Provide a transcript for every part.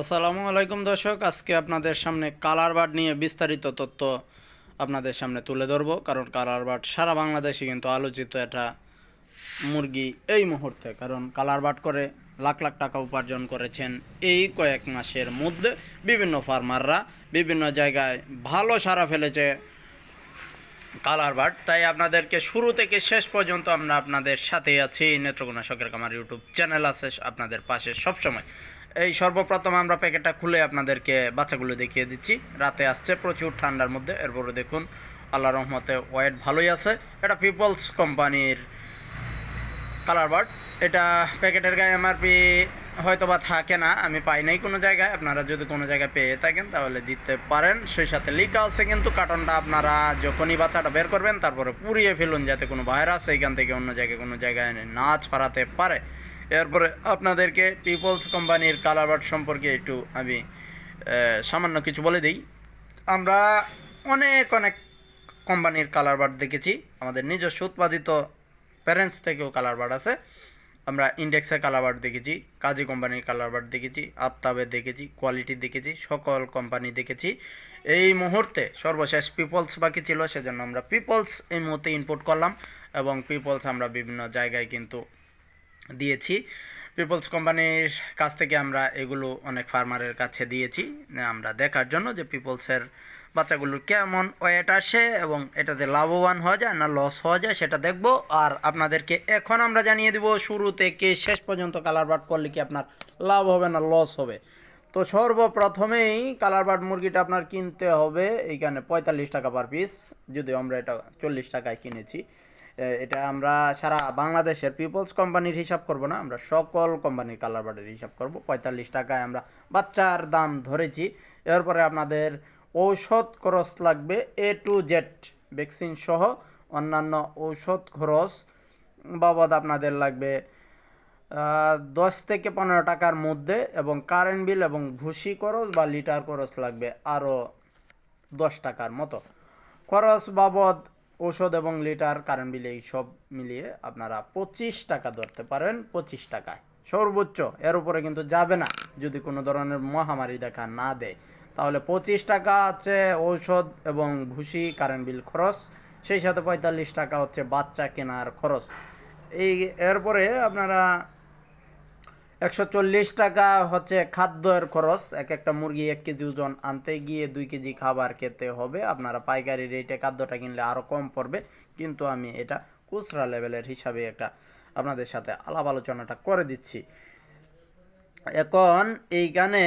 আসসালামু আলাইকুম দর্শক, আজকে আপনাদের সামনে কালার বার্ড নিয়ে বিস্তারিত তথ্য আপনাদের সামনে তুলে ধরবো, কারণ কালার বার্ড সারা বাংলাদেশে কিন্তু আলোচিত এটা মুরগি এই মুহূর্তে, কারণ কালার বার্ড করে লাখ লাখ টাকা উপার্জন করেছেন এই কয়েক মাসের মধ্যে। বিভিন্ন ফার্মাররা বিভিন্ন জায়গায় ভালো সারা ফেলেছে কালার বার্ড। তাই আপনাদেরকে শুরু থেকে শেষ পর্যন্ত আমরা আপনাদের সাথে আছি। নেত্রকোনা শখের কামার ইউটিউব চ্যানেল আছে, আপনাদের পাশে সবসময় এই সর্বপ্রথম আমরা প্যাকেটটা খুলে আপনাদেরকে বাচ্চাগুলো দেখিয়ে দিচ্ছি। রাতে আসছে, প্রচুর ঠান্ডার মধ্যে। এরপরে দেখুন আল্লাহ রহমতে ওয়েট ভালোই আছে। এটা পিপলস কোম্পানির কালার বার্ড। এটা প্যাকেটের গায়ে এমআরপি হয়তো বা থাকে না, আমি পাই নাই কোনো জায়গায়। আপনারা যদি কোনো জায়গায় পেয়ে থাকেন, তাহলে দিতে পারেন। সেই সাথে লিখা আছে কিন্তু, কার্টনটা আপনারা যখনই বাচ্চাটা বের করবেন, তারপরে পুড়িয়ে ফেলুন যাতে কোনো ভাইরাস এইখান থেকে অন্য জায়গায়, কোনো জায়গায় না ছড়াতে পারে। এরপরে আপনাদেরকে পিপলস কোম্পানির কালার বার্ড সম্পর্কে একটু আমি সামান্য কিছু বলে দিই। আমরা অনেক অনেক কোম্পানির কালার বার্ড দেখেছি। আমাদের নিজস্ব উৎপাদিত প্যারেন্টস থেকেও কালার বার্ড আছে। আমরা ইন্ডেক্সের কালার বার্ড দেখেছি, কাজী কোম্পানির কালার বার্ড দেখেছি আফতাবের দেখেছি কোয়ালিটি দেখেছি, সকল কোম্পানি দেখেছি। এই মুহূর্তে সর্বশেষ পিপলস বাকি ছিল, সেজন্য আমরা পিপলস এই মুহূর্তে ইনপুট করলাম এবং পিপলস আমরা বিভিন্ন জায়গায় কিন্তু দিয়েছি। পিপলস কোম্পানির কাছ থেকে আমরা এগুলো অনেক ফার্মারের কাছে দিয়েছি, আমরা দেখার জন্য যে পিপলসের বাচ্চাগুলোর কেমন ওয়েট আসে এবং এটাতে লাভবান হওয়া যায় না লস হওয়া যায় সেটা দেখব। আর আপনাদেরকে এখন আমরা জানিয়ে দিব শুরু থেকে শেষ পর্যন্ত কালার বার্ড করলে কি আপনার লাভ হবে না লস হবে। তো সর্বপ্রথমেই কালার বার্ড মুরগিটা আপনার কিনতে হবে, এইখানে পঁয়তাল্লিশ টাকা পার পিস যদিও আমরা এটা চল্লিশ টাকায় কিনেছি। এটা আমরা সারা বাংলাদেশের পিপলস কোম্পানির হিসাব করব না, আমরা সকল কোম্পানির কালার বার্ডের হিসাব করব। পঁয়তাল্লিশ টাকায় আমরা বাচ্চার দাম ধরেছি। এরপরে আপনাদের ঔষধ খরচ লাগবে এ টু জেড ভ্যাকসিন সহ অন্যান্য ঔষধ খরচ বাবদ আপনাদের লাগবে দশ থেকে পনেরো টাকার মধ্যে এবং কারেন্ট বিল এবং ভুসি খরচ বা লিটার খরচ লাগবে আরও দশ টাকার মতো। খরচ বাবদ ঔষধ এবং লিটার কারেন্ট বিল এই সব মিলিয়ে আপনারা পঁচিশ টাকা ধরতে পারেন, পঁচিশ টাকায়। সর্বোচ্চ, এর উপরে কিন্তু যাবে না। যদি কোনো ধরনের মহামারী দেখা না দেয়। তাহলে পঁচিশ টাকা আছে ঔষধ এবং ভুসি, কারেন্ট বিল খরচ। সেই সাথে পঁয়তাল্লিশ টাকা হচ্ছে বাচ্চা কেনার খরচ। এই, এরপরে আপনারা একশো চল্লিশ টাকা হচ্ছে খাদ্যের খরচ। এক একটা মুরগি এক কেজি ওজন আনতে গিয়ে দুই কেজি খাবার খেতে হবে। আপনারা পাইকারি রেটে খাদ্যটা কিনলে আরও কম পড়বে। কিন্তু আমি এটা খুচরা লেভেলের হিসাবে একটা আপনাদের সাথে আলাপ আলোচনাটা করে দিচ্ছি। এখন এইখানে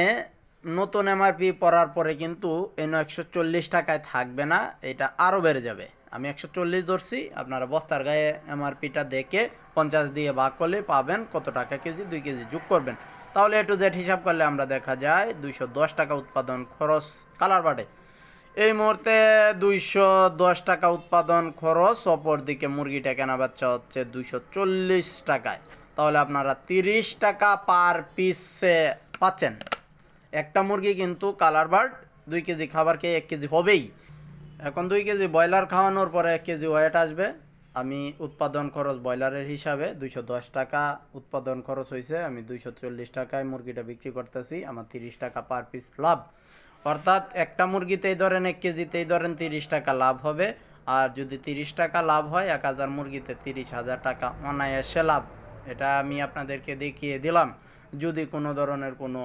নতুন এমআরপি পড়ার পরে কিন্তু এনে একশো টাকায় থাকবে না, এটা আরও বেড়ে যাবে। আমি একশো চল্লিশ ধরছি, আপনারা বস্তার গায়ে এমআরপিটা দেখে পঞ্চাশ দিয়ে ভাগ করলে পাবেন কত টাকা কেজি? দুই কেজি যোগ করবেন। তাহলে এ টু জেড হিসাব করলে আমরা দেখা যায় দুইশো দশ টাকা উৎপাদন খরচ কালার বাড়ে। এই মুহূর্তে দুইশো দশ টাকা উৎপাদন খরচ অপর দিকে মুরগিটা কেনা বাচ্চা হচ্ছে দুইশো চল্লিশ টাকায়। তাহলে আপনারা তিরিশ টাকা পার পিসে পাচ্ছেন। একটা মুরগি কিন্তু কালার বার্ড, দুই কেজি খাবার খেয়ে এক কেজি হবেই। এখন দুই কেজি ব্রয়লার খাওয়ানোর পরে এক কেজি ওয়েট আসবে। আমি উৎপাদন খরচ ব্রয়লারের হিসাবে দুইশো দশ টাকা উৎপাদন খরচ হয়েছে আমি দুইশো চল্লিশ টাকায় মুরগিটা বিক্রি করতেছি। আমার তিরিশ টাকা পার পিস লাভ। অর্থাৎ একটা মুরগিতেই ধরেন এক কেজিতেই ধরেন তিরিশ টাকা লাভ হবে। আর যদি তিরিশ টাকা লাভ হয়, এক হাজার মুরগিতে তিরিশ হাজার টাকা অনায়াসে লাভ। এটা আমি আপনাদেরকে দেখিয়ে দিলাম। যদি কোনো ধরনের কোনো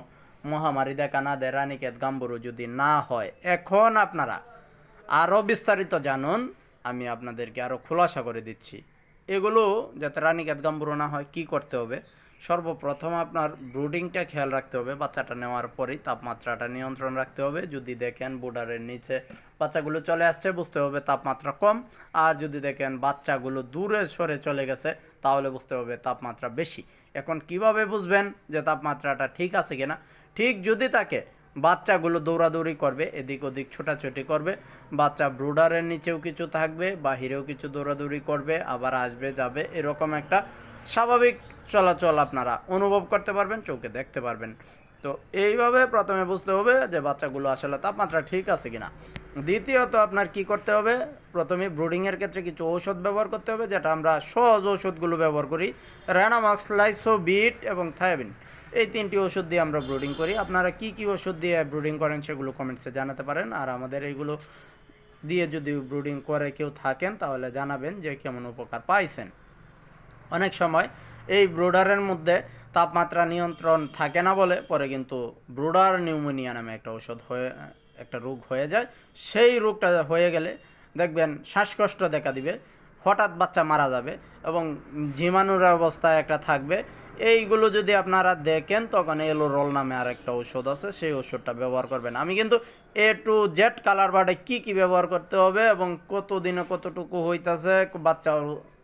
মহামারী দেখা না দেয়, রানীক্ষেত গাম্বুরু যদি না হয়। এখন আপনারা আরও বিস্তারিত জানুন, আমি আপনাদেরকে আরও খোলাসা করে দিচ্ছি। এগুলো যাতে রানীক্ষেত গাম্বুরু না হয়, কি করতে হবে? সর্বপ্রথম আপনার ব্রুডিংটা খেয়াল রাখতে হবে, বাচ্চাটা নেওয়ার পরেই তাপমাত্রাটা নিয়ন্ত্রণ রাখতে হবে। যদি দেখেন বোর্ডারের নিচে বাচ্চাগুলো চলে আসছে, বুঝতে হবে তাপমাত্রা কম। আর যদি দেখেন বাচ্চাগুলো দূরে সরে চলে গেছে, তাহলে বুঝতে হবে তাপমাত্রা বেশি। এখন কীভাবে বুঝবেন যে তাপমাত্রাটা ঠিক আছে কিনা? ঠিক যদি থাকে বাচ্চাগুলো দৌড়াদৌড়ি করবে, এদিক ওদিক ছোটাছুটি করবে, বাচ্চা ব্রুডারের নিচেও কিছু থাকবে, বাহিরেও কিছু দৌড়াদৌড়ি করবে, আবার আসবে, যাবে, এরকম একটা স্বাভাবিক চলাচল আপনারা অনুভব করতে পারবেন, চোখে দেখতে পারবেন। তো এইভাবে প্রথমে বুঝতে হবে যে বাচ্চাগুলো আসলে তাপমাত্রা ঠিক আছে কিনা। দ্বিতীয়ত আপনার কি করতে হবে? প্রথমে ব্রুডিং এর ক্ষেত্রে কিছু ঔষধ ব্যবহার করতে হবে, যেটা আমরা সহজ ঔষধগুলো ব্যবহার করি র্যানামক্স লাইসোবিট এবং থায়াবিন এই তিনটি ওষুধ দিয়ে আমরা ব্রুডিং করি। আপনারা কি কি ওষুধ দিয়ে ব্রুডিং করেন সেগুলো কমেন্টসে জানাতে পারেন। আর আমাদের এইগুলো দিয়ে যদি ব্রুডিং করে কেউ থাকেন, তাহলে জানাবেন যে কেমন উপকার পাইছেন। অনেক সময় এই ব্রুডারের মধ্যে তাপমাত্রা নিয়ন্ত্রণ থাকে না বলে, পরে কিন্তু ব্রুডার নিউমোনিয়া নামে একটা ওষুধ হয়ে, একটা রোগ হয়ে যায়। সেই রোগটা হয়ে গেলে দেখবেন শ্বাসকষ্ট দেখা দিবে, হঠাৎ বাচ্চা মারা যাবে এবং জীবাণুর অবস্থায় একটা থাকবে। এইগুলো যদি আপনারা দেখেন, তখন এলো রোল নামে আর একটা ওষুধ আছে, সেই ওষুধটা ব্যবহার করবেন। আমি কিন্তু এ টু জেড কালার বার্ডে কি কি ব্যবহার করতে হবে এবং কত দিনে কতটুকু হইতাছে, বাচ্চা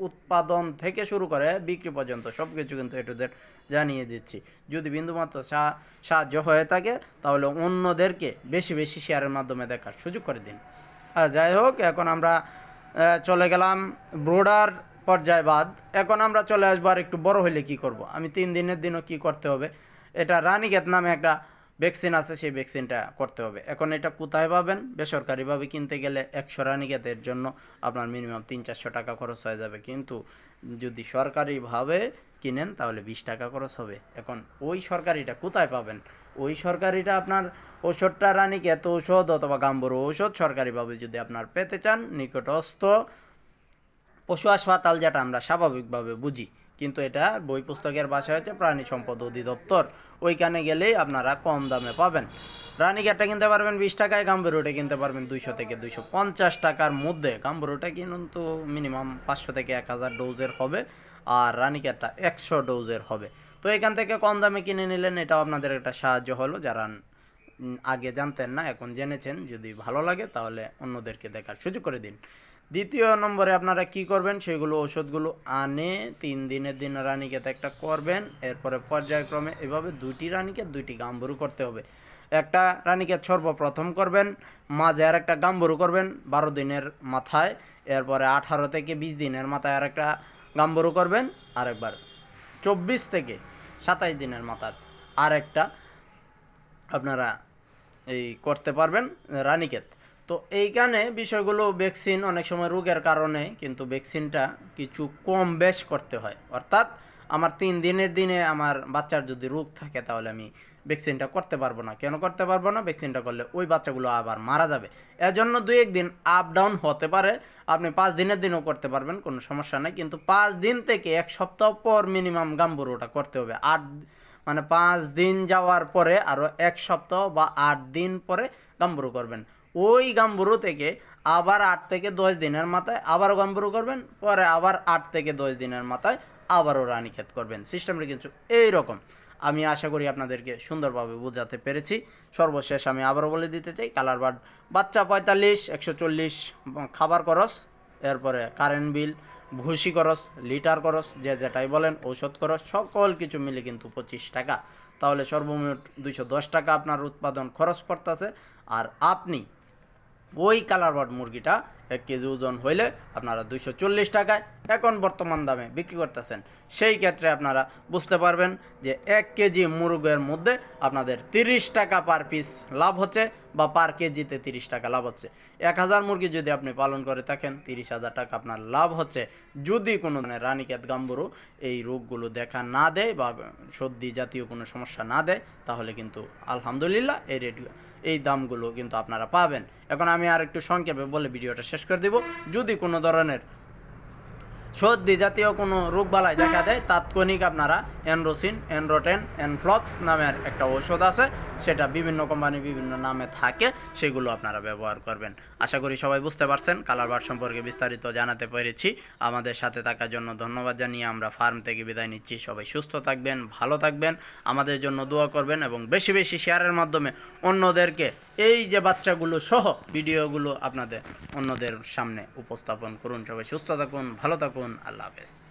উৎপাদন থেকে শুরু করে বিক্রি পর্যন্ত সব কিছু কিন্তু এ টু জেড জানিয়ে দিচ্ছি। যদি বিন্দুমাত্র সাহায্য হয়ে থাকে, তাহলে অন্যদেরকে বেশি বেশি শেয়ারের মাধ্যমে দেখার সুযোগ করে দিন। আর যাই হোক, এখন আমরা চলে গেলাম ব্রোডার পর্যায় বাদ। এখন আমরা চলে আসব আর একটু বড় হইলে কি করব? আমি তিন দিনের দিনও কি করতে হবে? এটা রানীগেত নামে একটা ভ্যাকসিন আছে, সেই ভ্যাকসিনটা করতে হবে। এখন এটা কোথায় পাবেন? বেসরকারিভাবে কিনতে গেলে একশো রানীগেতের জন্য আপনার মিনিমাম তিন, চারশো টাকা খরচ হয়ে যাবে। কিন্তু যদি সরকারিভাবে কিনেন, তাহলে বিশ টাকা খরচ হবে। এখন ওই সরকারিটা কোথায় পাবেন? ওই সরকারিটা আপনার ওষুধটা রানীকেত ঔষধ অথবা গাম্বুর ঔষধ সরকারিভাবে যদি আপনার পেতে চান, নিকটস্থ পশু হাসপাতাল যেটা আমরা স্বাভাবিকভাবে বুঝি, কিন্তু এটা বই পুস্তকের ভাষা হচ্ছে প্রাণী সম্পদ অধিদপ্তর। ওইখানে গেলেই আপনারা কম দামে পাবেন। রানীঘাটটা কিনতে পারবেন বিশ টাকায় গাম্বুরুটা কিনতে পারবেন দুইশো থেকে দুইশো পঞ্চাশ টাকার মধ্যে। গাম্বুরুটা কিন্তু মিনিমাম পাঁচশো থেকে এক হাজার ডোজের হবে, আর রানীঘাটটা একশো ডোজের হবে। তো এখান থেকে কম দামে কিনে নিলেন, এটাও আপনাদের একটা সাহায্য হলো। যারা আগে জানতেন না, এখন জেনেছেন, যদি ভালো লাগে তাহলে অন্যদেরকে দেখার সুযোগ করে দিন। দ্বিতীয় নম্বরে আপনারা কি করবেন? সেগুলো ওষুধগুলো আনে, তিন দিনের দিন রানীকেত একটা করবেন, এরপরে পর্যায়ক্রমে এভাবে দুইটি রানীকেত দুইটি গাম্বুরু করতে হবে। একটা রানীকেত সর্বপ্রথম করবেন, মাঝে আর একটা গাম্বুরু করবেন বারো দিনের মাথায়, এরপরে আঠারো থেকে বিশ দিনের মাথায় আর একটা গাম্বুরু করবেন, আরেকবার চব্বিশ থেকে সাতাইশ দিনের মাথায় আর একটা আপনারা এই করতে পারবেন রানীক্ষেত। তো এইখানে বিষয়গুলো ভ্যাকসিন অনেক সময় রোগের কারণে, কিন্তু ভ্যাকসিনটা কিছু কম বেশ করতে হয়। অর্থাৎ আমার তিন দিনের দিনে আমার বাচ্চার যদি রোগ থাকে, তাহলে আমি ভ্যাকসিনটা করতে পারব না। কেন করতে পারব না? ভ্যাকসিনটা করলে ওই বাচ্চাগুলো আবার মারা যাবে। এজন্য দুই একদিন আপ ডাউন হতে পারে। আপনি পাঁচ দিনের দিনও করতে পারবেন, কোনো সমস্যা নেই। কিন্তু পাঁচ দিন থেকে এক সপ্তাহ পর মিনিমাম গাম্বুরোটা করতে হবে। আট মানে পাঁচ দিন যাওয়ার পরে আরও এক সপ্তাহ বা আট দিন পরে গাম্বুরু করবেন। ওই গাম্বুরু থেকে আবার আট থেকে দশ দিনের মাথায় আবারও গাম্বুরু করবেন, পরে আবার আট থেকে দশ দিনের মাথায় আবারও রানীক্ষেত করবেন। সিস্টেমটা কিন্তু এইরকম। আমি আশা করি আপনাদেরকে সুন্দরভাবে বোঝাতে পেরেছি। সর্বশেষ আমি আবারও বলে দিতে চাই, কালার বার্ড, বাচ্চা পঁয়তাল্লিশ, একশো চল্লিশ খাবার খরচ, এরপরে কারেন্ট বিল ভুসি খরচ, লিটার খরচ, যে যেটাই বলেন, ঔষধ খরচ, সকল কিছু মিলে কিন্তু পঁচিশ টাকা। তাহলে সর্বমোট দুইশো দশ টাকা আপনার উৎপাদন খরচ পড়তেছে। আর আপনি ওই কালার বার্ড মুরগিটা এক কেজি ওজন হইলে আপনারা দুইশো চল্লিশ টাকায় এখন বর্তমান দামে বিক্রি করতেছেন। সেই ক্ষেত্রে আপনারা বুঝতে পারবেন যে এক কেজি মুরগের মধ্যে আপনাদের তিরিশ টাকা পার পিস লাভ হচ্ছে। বা পার কেজিতে তিরিশ টাকা লাভ হচ্ছে। এক হাজার মুরগি যদি আপনি পালন করে থাকেন, তিরিশ হাজার টাকা আপনার লাভ হচ্ছে। যদি কোনো রানীক্ষেত গাম্বুরু এই রোগগুলো দেখা না দেয় বা সর্দি জাতীয় কোনো সমস্যা না দেয়, তাহলে কিন্তু আলহামদুলিল্লাহ এই রেট, এই দামগুলো কিন্তু আপনারা পাবেন। এখন আমি আর একটু সংক্ষেপে বলে ভিডিওটা শেষ করে দিব। যদি কোনো ধরনের সর্দি জাতীয় কোনো রোগ বালাই দেখা দেয়, তাৎক্ষণিক আপনারা এনরোসিন এনরোটেন এনফ্লক্স নামের একটা ঔষধ আছে, সেটা বিভিন্ন কোম্পানি বিভিন্ন নামে থাকে, সেগুলো আপনারা ব্যবহার করবেন। আশা করি সবাই বুঝতে পারছেন, কালার বার সম্পর্কে বিস্তারিত জানাতে পেরেছি। আমাদের সাথে থাকার জন্য ধন্যবাদ জানিয়ে আমরা ফার্ম থেকে বিদায় নিচ্ছি। সবাই সুস্থ থাকবেন, ভালো থাকবেন, আমাদের জন্য দোয়া করবেন এবং বেশি বেশি শেয়ারের মাধ্যমে অন্যদেরকে এই যে বাচ্চাগুলো সহ ভিডিওগুলো আপনাদের অন্যদের সামনে উপস্থাপন করুন। সবাই সুস্থ থাকুন, ভালো থাকুন। আল্লাহ হাফেজ